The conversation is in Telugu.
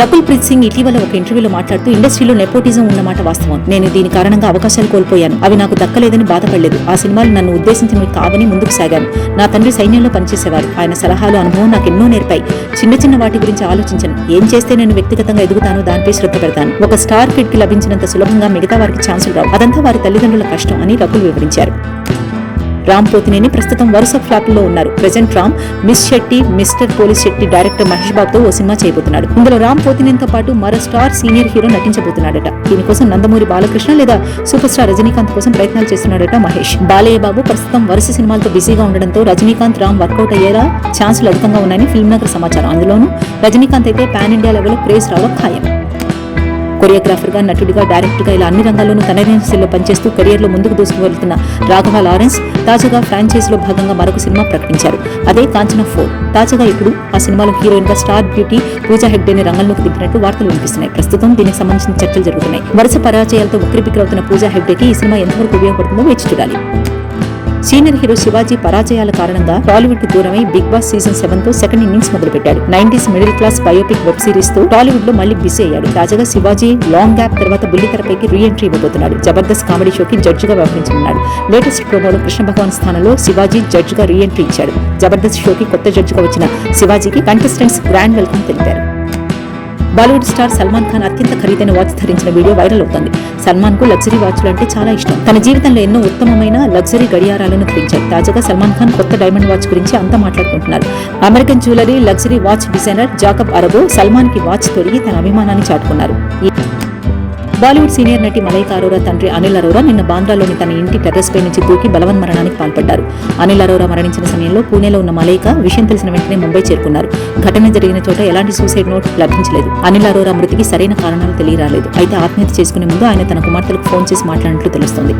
రకుల్ ప్రీత్ సింగ్ ఇటీవల ఒక ఇంటర్వ్యూలో మాట్లాడుతూ ఇండస్ట్రీలో నెపోటిజం ఉన్నమాట వాస్తవం. నేను దీని కారణంగా అవకాశాలు కోల్పోయాను. అవి నాకు దక్కలేదని బాధపడలేదు. ఆ సినిమాలు నన్ను ఉద్దేశించినవి కావని ముందుకు సాగాను. నా తండ్రి సైన్యంలో పనిచేసేవారు. ఆయన సలహాలు అనుభవం నాకు ఎన్నో నేర్పాయి. చిన్న చిన్న వాటి గురించి ఆలోచించను. ఏం చేస్తే నేను వ్యక్తిగతంగా ఎదుగుతానో దానిపై శ్రద్ధ పెడతాను. ఒక స్టార్ కిడ్కి లభించినంత సులభంగా మిగతా వారికి ఛాన్సులు రావు. అదంతా వారి తల్లిదండ్రుల కష్టం అని రకుల్ వివరించారు. రామ్ పోతినేని ప్రస్తుతం వరుస ఫ్లాపుల్లో ఉన్నారు. Present Ram miss Shetty mister Polishetty director Mahesh బాబుతో ఓ సినిమా చేయబోతున్నాడు. ఇందులో రామ్ పోతినేనితో పాటు మరో స్టార్ సీనియర్ హీరో నటించబోతున్నాడట. దీనికోసం నందమూరి బాలకృష్ణ లేదా సూపర్ స్టార్ రజనీకాంత్ కోసం ప్రయత్నాలు చేస్తున్నాడట మహేష్. బాలయ్య బాబు ప్రస్తుతం వరుస సినిమాలతో బిజీగా ఉండడంతో రజనీకాంత్ రామ్ వర్కౌట్ అయ్యేలా ఛాన్సులు అధికంగా ఉన్నాయని ఫిల్మ్ నగర్ సమాచారం అందులోనూ రజనీకాంత్ అయితే పాన్ ఇండియా లెవెల్ క్రేజ్ రావడం ఖాయం. కొరియోగ్రాఫర్గా నటుడిగా డైరెక్టర్గా ఇలా అన్ని రంగాల్లోనూ తనదైన శైలిలో పనిచేస్తూ కెరియర్లో ముందుకు దూసుకువెళ్తున్న రాఘవ లారెన్స్ తాజాగా ఫ్రాంచైజీలో భాగంగా మరొక సినిమా ప్రకటించారు. అదే కాంచన ఫోర్. తాజాగా ఇప్పుడు ఆ సినిమాలో హీరోయిన్గా స్టార్ బ్యూటీ పూజా హెగ్డేని రంగంలోకి దిగినట్టు వార్తలు వినిపిస్తున్నాయి. ప్రస్తుతం దీనికి సంబంధించిన చర్చలు జరుగుతున్నాయి. వరుస పరాజయాలతో ఉక్కిరిబిక్కిరవుతున్న పూజా హెగ్డేకి ఈ సినిమా ఎంతవరకు ఉపయోగపడుతుందో వేచి చూడాలి. సీనియర్ హీరో శివాజీ పరాజయాల కారణంగా టాలీవుడ్కు దూరమై బిగ్ బాస్ సీజన్ సెవెన్తో సెకండ్ ఇన్నింగ్స్ మొదలుపెట్టాడు. Nineties middle class biopic web సిరీస్తో టాలీవుడ్లో మళ్ళీ బిజీ అయ్యాడు. తాజాగా శివాజీ లాంగ్ గ్యాప్ తర్వాత బుల్లితెరపైకి రీ ఎంట్రీ ఇవ్వబోతున్నాడు. జబర్దస్త్ కామెడీ షోకి జడ్జ్గా వ్యవహరించనున్నాడు. లేటెస్ట్ ప్రోమోలో కృష్ణ భగవాన్ స్థానంలో శివాజీ జడ్జ్గా రీ ఎంట్రీ ఇచ్చాడు. జబర్దస్త్ షోకి కొత్త జడ్జ్గా వచ్చిన శివాజీకి కంటెస్టెంట్స్ గ్రాండ్ వెల్కమ్ తెలిపారు. బాలీవుడ్ స్టార్ సల్మాన్ ఖాన్ అత్యంత ఖరీదైన వాచ్ ధరించిన వీడియో వైరల్ అవుతోంది. సల్మాన్కు లగ్జరీ వాచ్లు అంటే చాలా ఇష్టం. తన జీవితంలో ఎన్నో ఉత్తమమైన లగ్జరీ గడియారాలను ధరించారు తాజాగా సల్మాన్ ఖాన్ కొత్త డైమండ్ వాచ్ గురించి అంతా మాట్లాడుకుంటున్నారు. American jewellery luxury watch designer Jacob Arabo సల్మాన్కి watch తొడిగి తన అభిమానాన్ని చాటుకున్నారు. ఈ బాలీవుడ్ సీనియర్ నటి మలైకా అరోరా తండ్రి అనిల్ అరోరా నిన్న బాంద్రాలోని తన ఇంటి టెర్రస్పై నుంచి దూకి బలవన్ మరణానికి పాల్పడ్డారు. అనిల్ అరోరా మరణించిన సమయంలో పూణేలో ఉన్న మలైక విషయం తెలిసిన వెంటనే ముంబై చేరుకున్నారు. ఘటన జరిగిన చోట ఎలాంటి సూసైడ్ నోట్ లభించలేదు. అనిల్ అరోరా మృతికి సరైన కారణాలు తెలియరాలేదు. అయితే ఆత్మహత్య చేసుకునే ముందు ఆయన తన కుమార్తెలకు ఫోన్ చేసి మాట్లాడినట్లు తెలుస్తోంది.